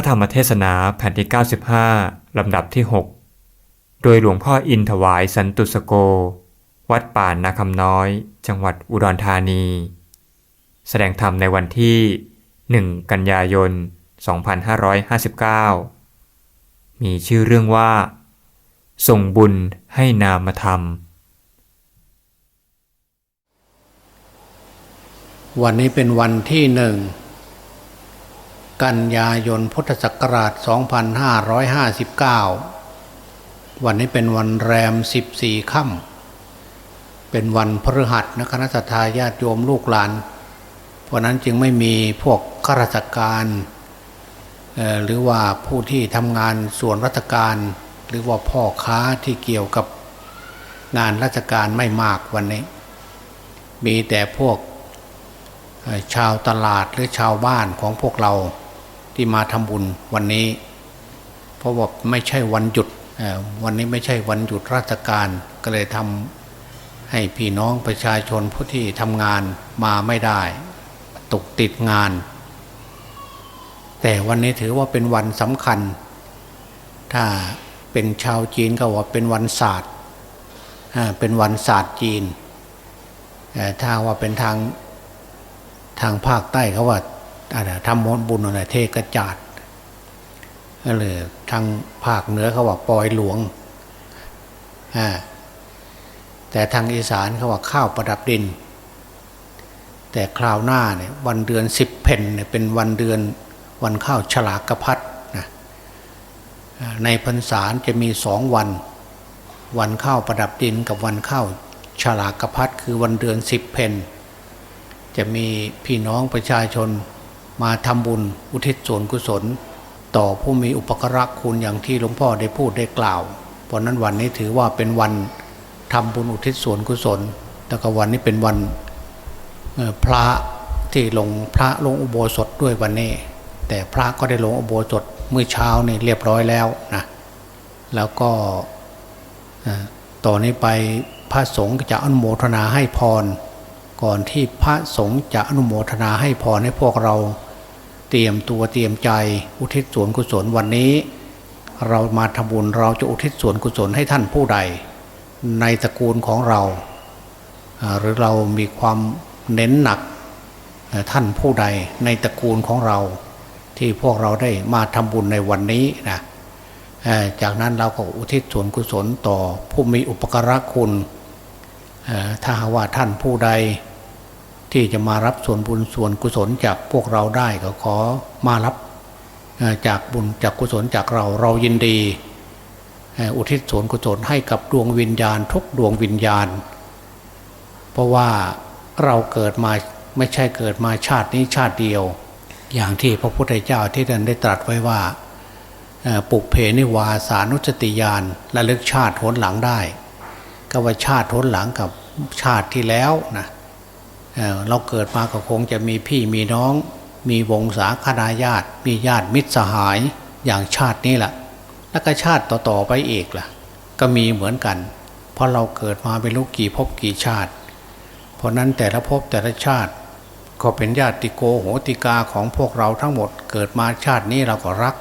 ระธรรมเทศนาแผ่นที่ 95 ลำดับที่ 6 โดยหลวงพ่ออินถวายสันตุสโก วัดป่านนาคำน้อย จังหวัดอุดรธานี แสดงธรรมในวันที่ 1 กันยายน 2559 มีชื่อเรื่องว่า ส่งบุญให้นามธรรม วันนี้เป็นวันที่หนึ่ง กันยายนพุทธศักราช 2559 วันนี้เป็นวันแรม 14 ค่ำ เป็นวันพฤหัสนะคณะทาญาติโยมลูกหลาน เพราะนั้นจึงไม่มีพวกข้าราชการหรือว่าผู้ที่ทำงานส่วนราชการ หรือว่าพ่อค้าที่เกี่ยวกับงานราชการไม่มากวันนี้ มีแต่พวกชาวตลาดหรือชาวบ้านของพวกเรา ที่มาทำบุญวันนี้ เพราะว่าไม่ใช่วันหยุดวันนี้ไม่ใช่วันหยุดราชการก็เลยทำให้พี่น้องประชาชนผู้ที่ทำงานมาไม่ได้ตกติดงาน แต่วันนี้ถือว่าเป็นวันสำคัญ ถ้าเป็นชาวจีนก็ว่าเป็นวันศาสตร์เป็นวันศาสตร์จีนแต่ถ้าว่าเป็นทางทางภาคใต้เขาว่าอะไร ทำมนต์บุญอะไรเทกระจาดก็เลยทางภาคเหนือเขาว่าปอยหลวงแต่ทางอีสานเขาว่าข้าวประดับดิน แต่คราวหน้าเนี่ยวันเดือนสิบเพนเนี่ยเป็นวันเดือนวันข้าวฉลากกระพัดนะในพรรษาจะมีสองวัน วันข้าวประดับดินกับวันข้าวฉลากกระพัดคือวันเดือนสิบเพนจะมีพี่น้องประชาชน มาทำบุญอุทิศส่วนกุศล ต่อผู้มีอุปการะคุณอย่างที่หลวงพ่อได้พูดได้กล่าว เพราะนั้นวันนี้ถือว่าเป็นวันทำบุญอุทิศส่วนกุศล แล้วก็วันนี้เป็นวันพระที่ลงพระลงอุโบสถด้วยวันนี้ แต่พระก็ได้ลงอุโบสถเมื่อเช้านี่เรียบร้อยแล้วนะแล้วก็เอ่อต่อนนี้ไปพระสงฆ์จะอนุโมทนาให้พร ก่อนที่พระสงฆ์จะอนุโมทนาให้พรให้พวกเรา เตรียมตัวเตรียมใจอุทิศส่วนกุศลวันนี้ เรามาทำบุญเราจะอุทิศส่วนกุศลให้ท่านผู้ใด ในตระกูลของเรา หรือเรามีความเน้นหนักท่านผู้ใดในตระกูลของเรา ที่พวกเราได้มาทำบุญในวันนี้นะจากนั้นเราก็อุทิศส่วนกุศลต่อผู้มีอุปการะคุณถ้าหากว่าท่านผู้ใด ที่จะมารับส่วนบุญส่วนกุศลจากพวกเราได้ก็ขอมารับจากบุญจากกุศลจากเราเรายินดี อุทิศส่วนกุศลให้กับดวงวิญญาณ ทุกดวงวิญญาณ เพราะว่าเราเกิดมาไม่ใช่เกิดมาชาตินี้ชาติเดียว อย่างที่พระพุทธเจ้าที่ท่านได้ตรัสไว้ว่าปุกเพนิวาสานุสติญาณระลึกชาติหนหลังได้ ก็ว่าชาติทนหลังกับชาติที่แล้วนะ เราเกิดมาก็คงจะมีพี่มีน้อง มีวงศาคณาญาติ มีญาติมิตรสหายอย่างชาตินี้แหละแล้วก็ชาติต่อๆไปอีกล่ะ ก็มีเหมือนกัน เพราะเราเกิดมาเป็นลูกกี่ภพกี่ชาติ เพราะนั้นแต่ละภพแต่ละชาติ ก็เป็นญาติโกโหติกาของพวกเราทั้งหมด เกิดมาชาตินี้เราก็รัก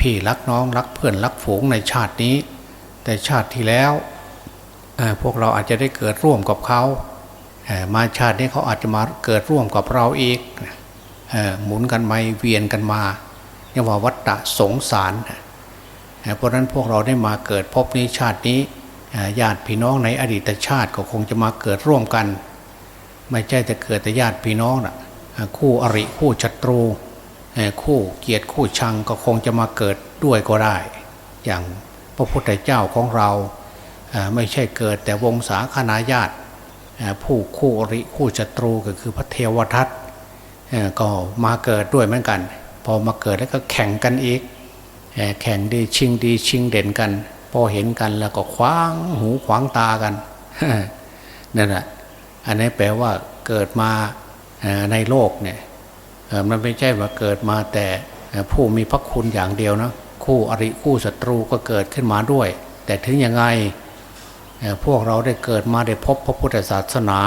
พี่รักน้องรักเพื่อนรักฝูงในชาตินี้ แต่ชาติที่แล้วพวกเราอาจจะได้เกิดร่วมกับเขา มาชาตินี้เขาอาจจะมาเกิดร่วมกับเราอีกเอ่อหมุนกันมาเวียนกันมาเรียกว่าวัฏฏะสงสารเพราะนั้นพวกเราได้มาเกิดพบนี้ชาตินี้ญาติพี่น้องในอดีตชาติก็คงจะมาเกิดร่วมกัน ไม่ใช่แต่เกิดแต่ญาติพี่น้องนะคู่อริคู่ศัตรูคู่เกียรติคู่ชังก็คงจะมาเกิดด้วยก็ได้ อย่างพระพุทธเจ้าของเราไม่ใช่เกิดแต่วงศาคณาญาติ ผู้คู่อริคู่ศัตรูก็คือพระเทวทัตก็มาเกิดด้วยเหมือนกัน พอมาเกิดแล้วก็แข่งกันอีกเอ่อแข่งดีชิงดีชิงเด่นกัน พอเห็นกันแล้วก็คว้างหูขวางตากันนั่นแหละอันนี้แปลว่าเกิดมาในโลกเนี่ยมันไม่ใช่ว่าเกิดมาแต่ผู้มีพระคุณอย่างเดียวนะคู่อริคู่ศัตรูก็เกิดขึ้นมาด้วย แต่ถึงยังไง พวกเราได้เกิดมาได้พบพระพุทธศาสนา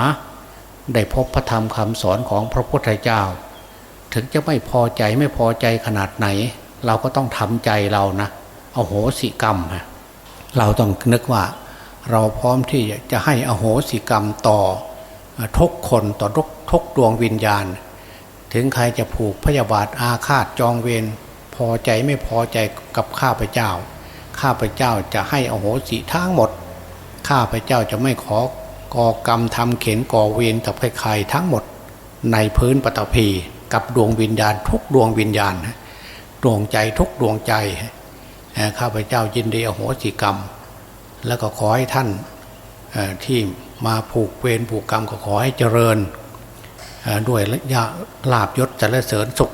ได้พบพระธรรมคำสอนของพระพุทธเจ้า ถึงจะไม่พอใจไม่พอใจขนาดไหน เราก็ต้องทำใจเรานะเอาโหสิกรรม เราต้องนึกว่า เราพร้อมที่จะให้อโหสิกรรมต่อทุกคนต่อทุกทุกดวงวิญญาณ ถึงใครจะผูกพยาบาทอาฆาตจองเวรพอใจไม่พอใจกับข้าพเจ้า ข้าพเจ้าจะให้อโหสิทั้งหมด ข้าพเจ้าจะไม่ขอก่อกรรมทำเข็นก่อเวรกับใครๆทั้งหมดในพื้นปฐพีกับดวงวิญญาณทุกดวงวิญญาณดวงใจทุกดวงใจข้าพเจ้ายินดีอโหสิกรรม แล้วก็ขอให้ท่านที่มาผูกเวรผูกกรรมก็ขอให้เจริญด้วยยาลาบยศจรเสริญสุข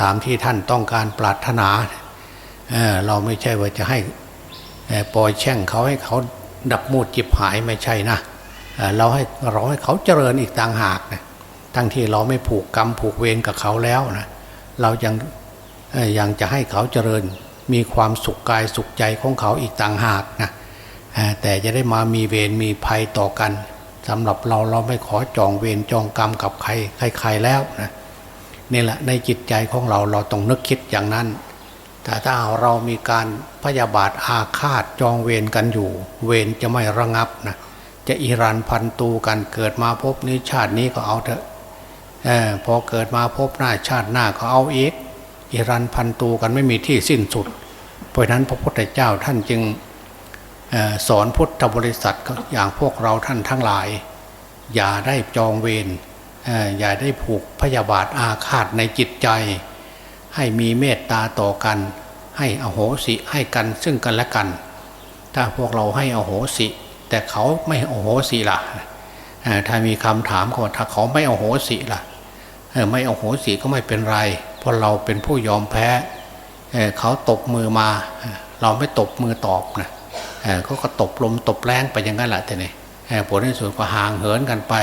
ตามที่ท่านต้องการปรารถนา เราไม่ใช่ว่าจะให้ปล่อยแช่งเขาให้เขา ดับมูดจิบหายไม่ใช่นะเราให้เราให้เขาเจริญอีกต่างหากนะทั้งที่เราไม่ผูกกรรมผูกเวรกับเขาแล้วนะเรายังยังจะให้เขาเจริญมีความสุขกายสุขใจของเขาอีกต่างหากนะแต่จะได้มามีเวรมีภัยต่อกันสำหรับเราเราไม่ขอจองเวรจองกรรมกับใครใครๆแล้วนะนี่แหละในจิตใจของเราเราต้องนึกคิดอย่างนั้น แต่ถ้าเรามีการพยาบาทอาฆาตจองเวรกันอยู่ เวรจะไม่ระงับนะจะอิรันพันตูกันเกิดมาพบนี้ชาตินี้ก็เอาเถอะอพอเกิดมาพบหน้าชาติหน้าก็เอาอีกอิรันพันตูกันไม่มีที่สิ้นสุด เพราะนั้นพระพุทธเจ้าท่านจึงสอนพุทธบริษัทอย่างพวกเราท่านทั้งหลาย อย่าได้จองเวรอย่าได้ผูกพยาบาทอาฆาตในจิตใจ ให้มีเมตตาต่อกัน ให้อโหสิให้กันซึ่งกันและกัน ถ้าพวกเราให้อโหสิ แต่เขาไม่อโหสิล่ะถ้ามีคำถามเขาถ้าเขาไม่อโหสิล่ะไม่อโหสิก็ไม่เป็นไร เพราะเราเป็นผู้ยอมแพ้เขาตบมือมา เราไม่ตบมือตอบนะเขาก็ตบลมตบแรงไปอย่างนั้นแหละทีนี้ผลในสุดก็ห่างเหินกันไป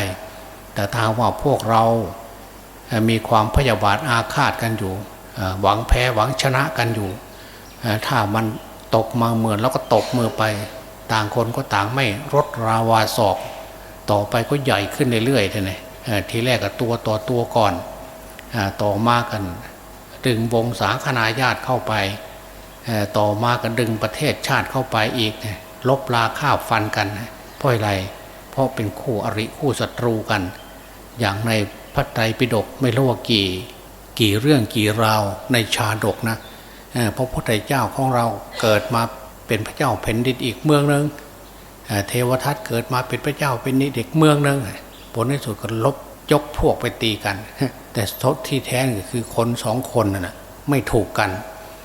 แต่ถ้าว่าพวกเรามีความพยาบาทอาฆาตกันอยู่ หวังแพ้หวังชนะกันอยู่ ถ้ามันตกมาเหมือนแล้วก็ตบมือไป ต่างคนก็ต่างไม่ลดราวาศอก ต่อไปก็ใหญ่ขึ้นเรื่อยๆทีนี้ทีแรกก็ตัวต่อตัวก่อนต่อมากัน ดึงวงศาคณาญาติเข้าไป ต่อมาก็ดึงประเทศชาติเข้าไปอีกลบลาข้าวฟันกันเพราะอะไร เพราะเป็นคู่อริคู่ศัตรูกัน อย่างในพระไตรปิฎกไม่รู้ว่ากี่ กี่เรื่องกี่ราวในชาดกนะพระพุทธเจ้าของเราเกิดมาเป็นพระเจ้าแผ่นดินอีกเมืองหนึ่งเทวทัตเกิดมาเป็นพระเจ้าเป็นนิเด็กเมืองหนึ่งผลในสุดก็ลบยกพวกไปตีกัน แต่ทศที่แท้ก็คือคนสองคนน่ะไม่ถูกกัน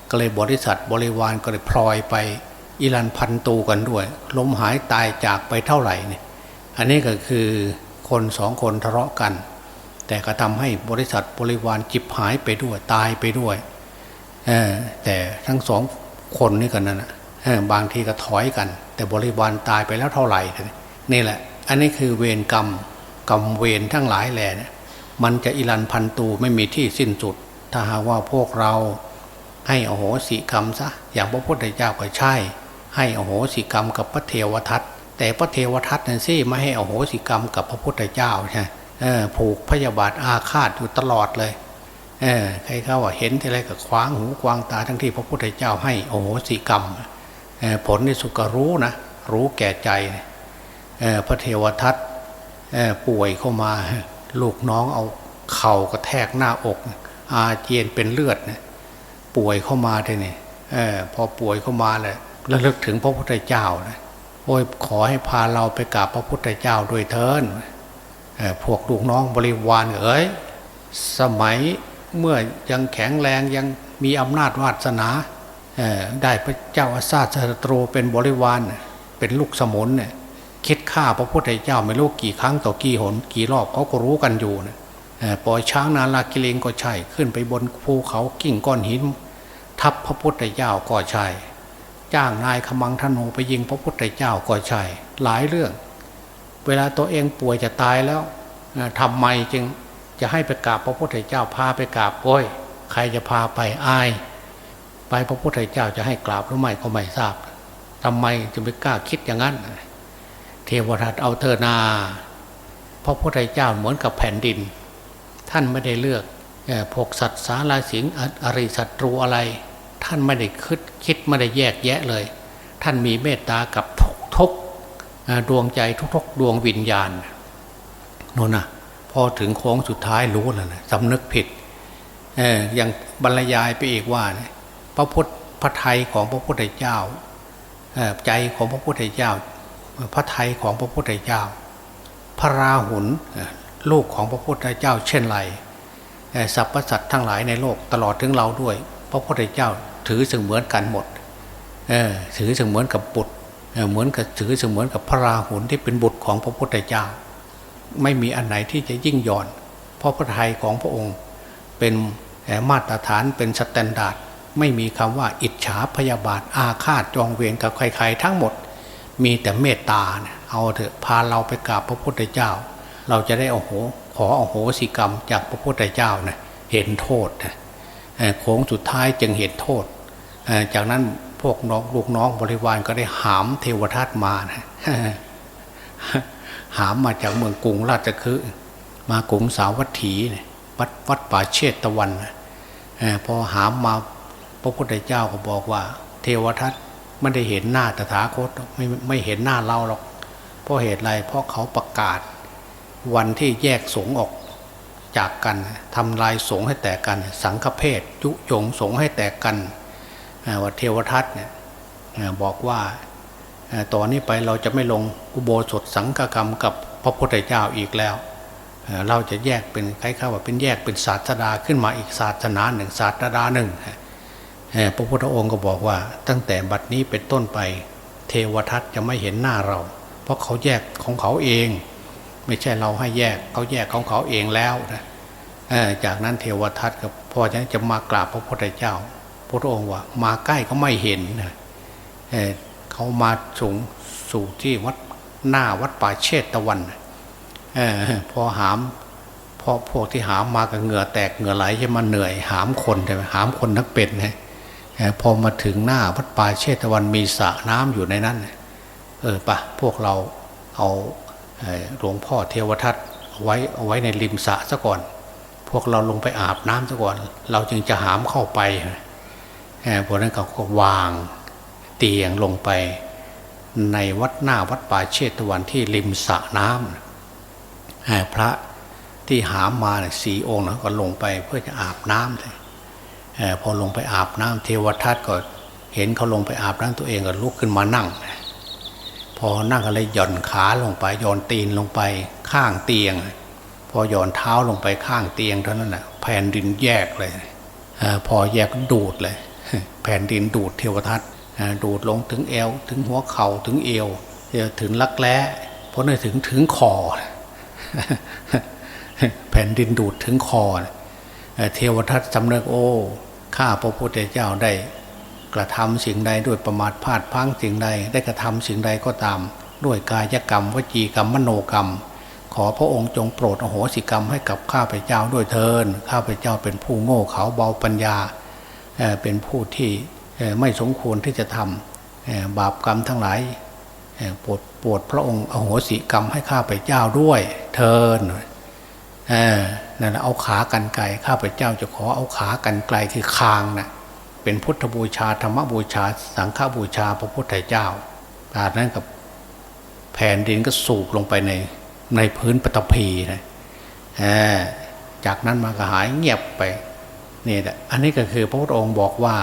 ก็เลยบริษัทบริวารก็เลยพลอยไปอิรันพันตูกันด้วยล้มหายตายจากไปเท่าไหร่เนี่ยอันนี้ก็คือคนสองคนทะเลาะกัน แต่ก็ทำให้บริษัทบริวารจิบหายไปด้วยตายไปด้วยแต่ทั้งสองคนนี่กันนั่นบางทีก็ถอยกัน แต่บริวารตายไปแล้วเท่าไหร่นี่แหละ อันนี้คือเวรกรรมกรรมเวรทั้งหลายแหล่มันจะอิรันพันตูไม่มีที่สิ้นสุด ถ้าหากว่าพวกเราให้อโหสิกรรมซะอย่างพระพุทธเจ้าก็ใช่ ให้อโหสิกรรมกับพระเทวทัตแต่พระเทวทัตนั่นสิไม่ให้อโหสิกรรมกับพระพุทธเจ้าใช่ ผูกพยาบาทอาฆาตอยู่ตลอดเลยเใครเขาว่าเห็นทีไรก็คว้างหูคว้างตาทั้งที่พระพุทธเจ้าให้โอโหสิกรรมผลในสุกรู้นะรู้แก่ใจพระเทวทัตป่วยเข้ามาลูกน้องเอาเข่ากระแทกหน้าอก อาเจียนเป็นเลือดนะป่วยเข้ามาทีนี่พอป่วยเข้ามาเลยระลึกถึงพระพุทธเจ้านะโอ้ยขอให้พาเราไปกราบพระพุทธเจ้าด้วยเถิน พวกลูกน้องบริวารเอ๋ยสมัยเมื่อยังแข็งแรงยังมีอำนาจวาสนาได้พระเจ้าอาซาสตรูเป็นบริวารเป็นลูกสมุนเนี่ยคิดฆ่าพระพุทธเจ้าไม่รู้กี่ครั้งต่อกี่หนกี่รอบเขาก็รู้กันอยู่นะปล่อยช้างนาลากิเลงก็ใช่ขึ้นไปบนภูเขากิ่งก้อนหิน ทับพระพุทธเจ้าก็ใช่ จ้างนายขมังธนูไปยิงพระพุทธเจ้าก็ใช่ หลายเรื่อง เวลาตัวเองป่วยจะตายแล้วทำไมจึงจะให้ไปกราบพระพุทธเจ้าพาไปกราบโอ้ยใครจะพาไปอาย ไปพระพุทธเจ้าจะให้กราบหรือไม่ก็ไม่ทราบทำไมจึงไม่กล้าคิดอย่างนั้น เทวทัตเอาเธอนาพระพุทธเจ้าเหมือนกับแผ่นดิน ท่านไม่ได้เลือกพวกสัตว์สาราสิงอริศัตรูอะไร ท่านไม่ได้คิดคิดไม่ได้แยกแยะเลย ท่านมีเมตตากับทุกทก ดวงใจทุกๆ ดวงวิญญาณโน่นนะพอถึงโค้งสุดท้ายรู้แล้วนะสำนึกผิดออยังบรรยายไปอีกว่านะพระพุทธพระไทยของพระพุทธเจ้าใจของพระพุทธเจ้า พระไทยของพระพุทธเจ้า พระราหุลลูกของพระพุทธเจ้า เช่นไรสรรพสัตว์ทั้งหลายในโลกตลอดถึงเราด้วย พระพุทธเจ้าถือเสมือนกันหมดเออถือเสมือนกับบุตร เหมือนกับถือเสมือนกับพระราหุลที่เป็นบุตรของพระพุทธเจ้า ไม่มีอันไหนที่จะยิ่งหย่อน เพราะพระทัยของพระองค์เป็นมาตรฐานเป็นสแตนดาร์ดไม่มีคำว่าอิจฉาพยาบาทอาฆาตจองเวรกับใครๆทั้งหมด มีแต่เมตตาเนี่ยเอาเถอะพาเราไปกราบพระพุทธเจ้า เราจะได้โอโหขอโอโหสิกรรมจากพระพุทธเจ้านะเห็นโทษนะโค้งสุดท้ายจึงเห็นโทษ จากนั้น พวกน้องลูกน้องบริวารก็ได้หามเทวทัตมานะหามมาจากเมืองกรุงราชคฤห์มากรุงสาวัตถีวัดวัดป่าเชตตะวันนะพอหามมาพระพุทธเจ้าก็บอกว่า เทวทัตไม่ได้เห็นหน้าตถาคตไม่ไม่เห็นหน้าเราหรอกเพราะเหตุไรเพราะเขาประกาศ วันที่แยกสงฆ์ออกจากกันทำลายสงฆ์ให้แตกกัน สังฆเพศยุยงสงฆ์ให้แตกกัน ว่าเทวทัตเนี่ยบอกว่าเอ่อต่อนนี้ไปเราจะไม่ลงอุโบสถสังฆกรรมกับพระพุทธเจ้าอีกแล้ว เราจะแยกเป็นคล้ายๆว่าเป็นแยกเป็นศาสดาขึ้นมาอีกศาสนาหนึ่งศาสดาหนึ่งพระพุทธองค์ก็บอกว่าตั้งแต่บัดนี้เป็นต้นไปเทวทัตจะไม่เห็นหน้าเรา เพราะเขาแยกของเขาเอง ไม่ใช่เราให้แยกเขาแยกของเขาเองแล้วนะจากนั้นเทวทัตก็พอจะจะมากราบพระพุทธเจ้า พระองค์ว่า มาใกล้ก็ไม่เห็นนะเเขามาสูงสู่ที่วัดหน้าวัดป่าเชตตะวันอพอหามพอพวกที่หามมากับเหงื่อแตกเหงื่อไหลจะมาเหนื่อย หามคนใช่ไหมหามคนนักเป็ดไงเออพอมาถึงหน้าวัดป่าเชตตะวันมีสระน้ำอยู่ในนั้น เออปะพวกเราเอาหลวงพ่อเทวทัตไว้เอาไว้ในริมสระซะก่อน พวกเราลงไปอาบน้ำซะก่อน เราจึงจะหามเข้าไปเพวกนั้นเขาก็วางเตียงลงไป ในวัดหน้าวัดป่าเชตวันที่ริมสระน้ำพระที่หามมาเนี่ยสีองค์นะก็ลงไปเพื่อจะอาบน้ำเลยพอลงไปอาบน้ำเทวทัตก็เห็นเขาลงไปอาบน้ำตัวเองก็ลุกขึ้นมานั่ง พอนั่งก็เลยหย่อนขาลงไปหย่อนตีนลงไปข้างเตียง พอหย่อนเท้าลงไปข้างเตียงเท่านั้นแหะแผ่นดินแยกเลย พอแยกดูดเลย แผ่นดินดูดเทวทัตดูดลงถึงเอว ถึงหัวเข่าถึงเอวถึงลักแร้เพราะนั่นถึงถึงคอ แผ่นดินดูดถึงคอ เทวทัตสำเนึกโอ้ข้าพระพุทธเจ้าได้ กระทำสิ่งใดด้วยประมาทพลาดพังสิ่งใดได้กระทำสิ่งใดก็ตาม ด้วยกายกรรมวจีกรรมมโนกรรม ขอพระองค์จงโปรดอโหสิกรรมให้กับข้าพเจ้าด้วยเทินข้าพเจ้าเป็นผู้โง่เขลาเบาปัญญา เป็นผู้ที่ไม่สมควรที่จะทำบาปกรรมทั้งหลายโปรดโปรดพระองค์อโหสิกรรมให้ข้าพเจ้าด้วย เทินนั่นแหละเอาขากันไกลข้าพเจ้าจะขอเอาขากันไกลคือคางนะ่ะเป็นพุทธบูชาธรรมบูชา สังฆบูชาพระพุทธเจ้าจากนั้นกับแผ่นดินก็สูบลงไปในในพื้นปฐพีนะจากนั้นมาก็หายเงียบไป นี่แหละอันนี้ก็คือพระพุทธองค์บอกว่า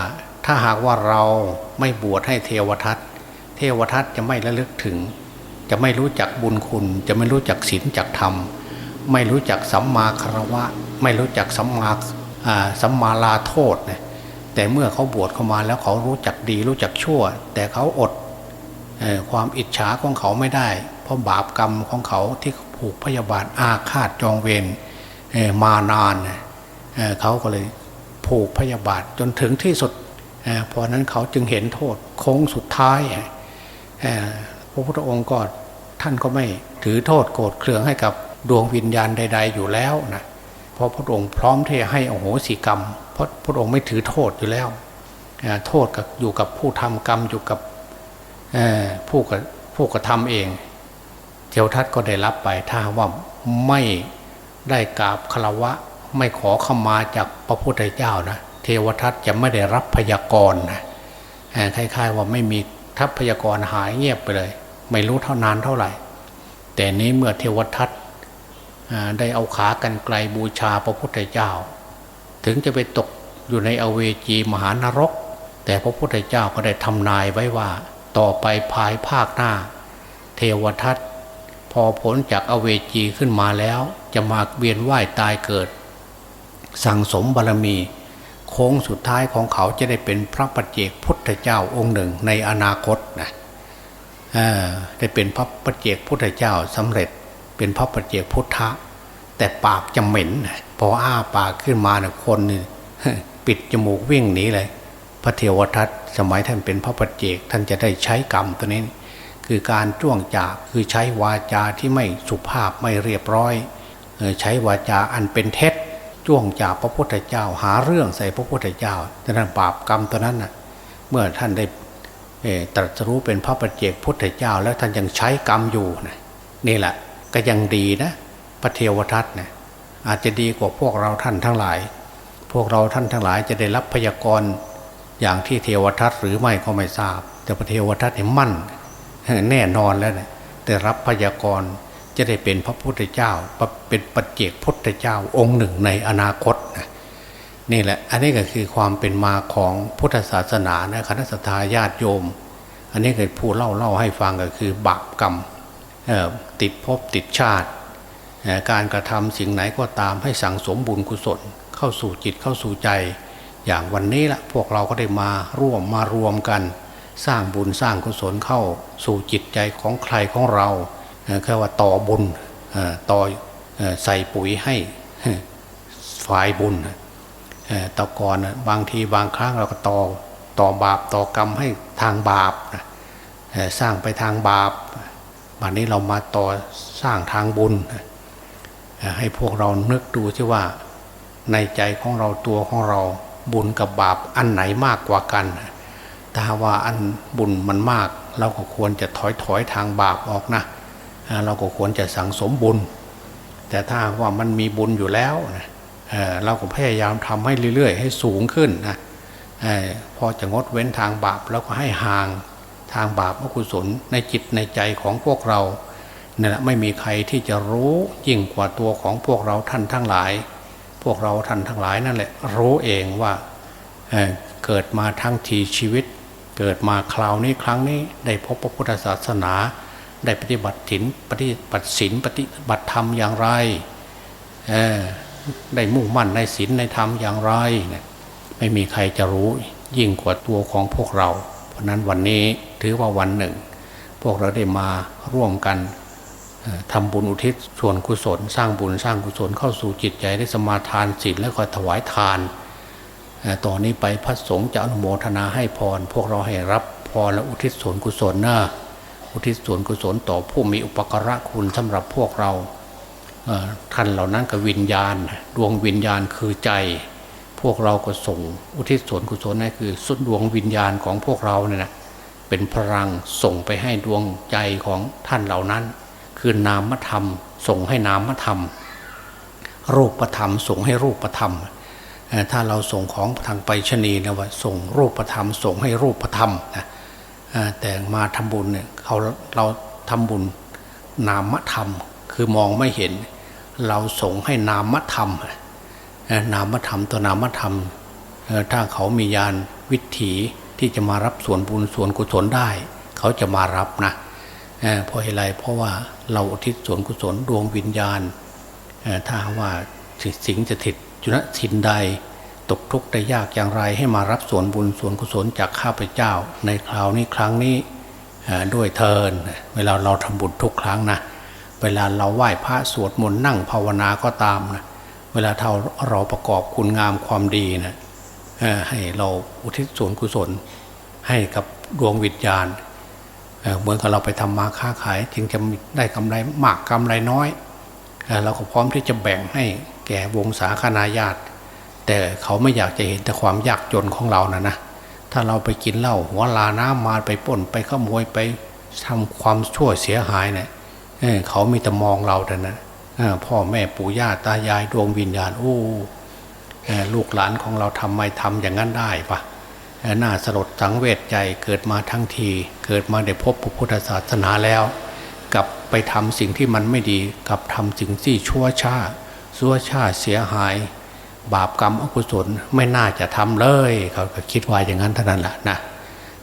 ถ้าหากว่าเราไม่บวชให้เทวทัตเทวทัตจะไม่ระลึกถึง จะไม่รู้จักบุญคุณ จะไม่รู้จักศีลจักธรรม ไม่รู้จักสัมมาคารวะ ไม่รู้จักสัมมาสัมมาลาโทษนี่ยแต่เมื่อเขาบวชเข้ามาแล้วเขารู้จักดีรู้จักชั่ว แต่เขาอดอความอิจฉาของเขาไม่ได้ เพราะบาปกรรมของเขาที่ผูกพยาบาทอาฆาตจองเวรมานานเเขาก็เลย ผูกพยาบาทจนถึงที่สุดเพราะนั้นเขาจึงเห็นโทษโค้งสุดท้ายพระพุทธองค์ก็ท่านก็ไม่ถือโทษโกรธเคืองให้กับดวงวิญญาณใด ๆ อยู่แล้วนะเพราะพระองค์พร้อมที่จะให้อโหสิกรรม เพราะพระองค์ไม่ถือโทษอยู่แล้วโทษกับอยู่กับผู้ทำกรรมอยู่กับผู้กระผู้กระทำเองเทวทัตก็ได้รับไปถ้าว่าไม่ได้กราบคารวะ ไม่ขอขมาจากพระพุทธเจ้านะเทวทัตจะไม่ได้รับพยากรณ์นะคล้ายๆว่าไม่มีทัพพยากรณ์หายเงียบไปเลย ไม่รู้เท่านานเท่าไหร่ แต่นี้เมื่อเทวทัตได้เอาขากันไกลบูชาพระพุทธเจ้า ถึงจะไปตกอยู่ในอเวจีมหานรก แต่พระพุทธเจ้าก็ได้ทำนายไว้ว่าต่อไปภายภาคหน้า เทวทัตพอพ้นจากอเวจีขึ้นมาแล้ว จะมาเวียนว่ายตายเกิด สั่งสมบารมี โค้งสุดท้ายของเขาจะได้เป็นพระปัจเจกพุทธเจ้าองค์หนึ่งในอนาคตนะได้เป็นพระปัจเจกพุทธเจ้าสำเร็จเป็นพระปัจเจกพุทธะ แต่ปากจะเหม็นพออ้าปากขึ้นมาเนี่ยคนนี่ปิดจมูกวิ่งหนีเลย พระเทวทัตสมัยท่านเป็นพระปัจเจกท่านจะได้ใช้กรรมตัวนี้ คือการจ้วงจาคือใช้วาจาที่ไม่สุภาพไม่เรียบร้อย ใช้วาจาอันเป็นเท็จ จ้วงจาพระพุทธเจ้า หาเรื่องใส่พระพุทธเจ้าดังนั้นบาปกรรมตัวนั้นน่ะเมื่อท่านได้ตรัสรู้เป็นพระปัจเจกพุทธเจ้า แล้วท่านยังใช้กรรมอยู่นะนี่แหละก็ยังดีนะพระเทวทัตเนี่ยอาจจะดีกว่าพวกเราท่านทั้งหลาย พวกเราท่านทั้งหลายจะได้รับพยากรณ์อย่างที่เทวทัตหรือไม่ก็ไม่ทราบ แต่พระเทวทัตเห็นมั่นแน่นอนแล้วเนี่ยได้รับพยากรณ์ จะได้เป็นพระพุทธเจ้าเป็นปัจเจกพุทธเจ้าองค์หนึ่งในอนาคตนะนี่แหละอันนี้ก็คือความเป็นมาของพุทธศาสนานะคณะสัตยาญาติโยม อันนี้เคยพูดเล่าเล่าให้ฟังก็คือบาปกรรมติดภพติดชาติ การกระทำสิ่งไหนก็ตามให้สั่งสมบุญกุศล เข้าสู่จิตเข้าสู่ใจ อย่างวันนี้ละพวกเราก็ได้มาร่วมมารวมกัน สร้างบุญสร้างกุศลเข้าสู่จิตใจของใครของเรา เอ่อแค่ว่าต่อบุญต่อใส่ปุ๋ยให้ฝ่ายบุญต่อก่อนบางทีบางครั้งเราก็ต่อต่อบาปต่อกรรมให้ทางบาปสร้างไปทางบาปวันนี้เรามาต่อสร้างทางบุญ ให้พวกเรานึกดูที่ว่าในใจของเราตัวของเราบุญกับบาปอันไหนมากกว่ากัน ถ้าว่าอันบุญมันมาก เราก็ควรจะถอยถอยทางบาปออกนะ เราก็ควรจะสั่งสมบุญ แต่ถ้าว่ามันมีบุญอยู่แล้วนะเราก็พยายามทำให้เรื่อย ๆ ให้สูงขึ้นนะพอจะงดเว้นทางบาปแล้วก็ให้ห่างทางบาปอกุศลในจิตในใจของพวกเราเนี่ยไม่มีใครที่จะรู้ยิ่งกว่าตัวของพวกเราท่านทั้งหลาย พวกเราท่านทั้งหลายนั่นแหละรู้เองว่าเเกิดมาทั้งทีชีวิต เกิดมาคราวนี้ครั้งนี้ได้พบพระพุทธศาสนา ได้ปฏิบัติถินปฏิบัติศีลปฏิบัติธรรมอย่างไรได้มุ่งมั่นในศีลในธรรมอย่างไรเนี่ยไม่มีใครจะรู้ยิ่งกว่าตัวของพวกเรา เพราะนั้นวันนี้ถือว่าวันหนึ่ง พวกเราได้มาร่วมกันทำบุญอุทิศส่วนกุศล สร้างบุญสร้างกุศลเข้าสู่จิตใจได้สมาทานศีลและก็ถวายทานเอ่อต่อนนี้ไปพระสงฆ์จะอนุโมทนาให้พร พวกเราให้รับพรและอุทิศส่วนกุศลนะ อุทิศส่วนกุศลต่อผู้มีอุปการะคุณสำหรับพวกเราท่านเหล่านั้นกับวิญญาณ ดวงวิญญาณคือใจ พวกเราก็ส่งอุทิศส่วนกุศลนั่นคือสุดดวงวิญญาณของพวกเราเนี่ยนะเป็นพลังส่งไปให้ดวงใจของท่านเหล่านั้น คือนามธรรม ส่งให้นามธรรม รูปธรรม ส่งให้รูปธรรม ถ้าเราส่งของทางไปชนีนะว่าส่งรูปธรรม ส่งให้รูปธรรมนะ แต่มาทำบุญเนี่ยเขาเราทำบุญนามธรรม คือมองไม่เห็น เราส่งให้นามธรรม นามธรรมตัวนามธรรม ถ้าเขามียานวิถีที่จะมารับส่วนบุญส่วนกุศลได้ เขาจะมารับนะเพราะอะไรเพราะว่าเราอุทิศส่วนกุศลดวงวิญญาณถ้าว่าสิ่งจะถิดจุนทินใด ตกทุกข์ได้ยากอย่างไรให้มารับส่วนบุญส่วนกุศลจากข้าพเจ้า ในคราวนี้ครั้งนี้ด้วยเทินเวลาเราทำบุญทุกครั้งนะเวลาเราไหว้พระสวดมนต์นั่งภาวนาก็ตามนะเวลาเราเราประกอบคุณงามความดีนะให้เราอุทิศส่วนกุศล ให้กับดวงวิญญาณเหมือนกับเราไปทำมาค้าขาย จึงจะได้กำไรมากกำไรน้อยเอ่อเราก็พร้อมที่จะแบ่งให้แก่วงศาคณาญาติ แต่เขาไม่อยากจะเห็นแต่ความยากจนของเรานะนะถ้าเราไปกินเหล้าหัวลาน้ำมาไปปล้นไปขโมยไปทำความชั่วเสียหายเนี่ยเขามีแต่มองเราแต่นะพ่อแม่ปู่ย่าตายายดวงวิญญาณโอ้ลูกหลานของเราทำไมทำอย่างนั้นได้ปะน่าสลดสังเวชใจเกิดมาทั้งที เกิดมาได้พบพระพุทธศาสนาแล้ว กลับไปทำสิ่งที่มันไม่ดีกลับทำสิ่งที่ชั่วช้าชั่วช้าเสียหาย บาปกรรมอกุศลไม่น่าจะทำเลยเขาก็คิดว่าอย่างนั้นเท่านั้นแหละนะ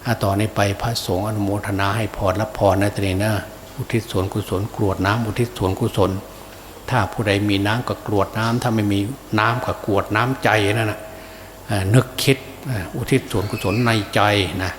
ถ้าต่อนนี้ไปพระสงฆ์อนุโมทนาให้พรรับพรในะตรีนะอุทิศส่วนกุศลกรวดน้ำอุทิศส่วนกุศล ถ้าผู้ใดมีน้ำก็กรวดน้ำถ้าไม่มีน้ำก็กรวดน้ำใจนั่นนะนึกคิดอุทิศส่วนกุศลในใจนะ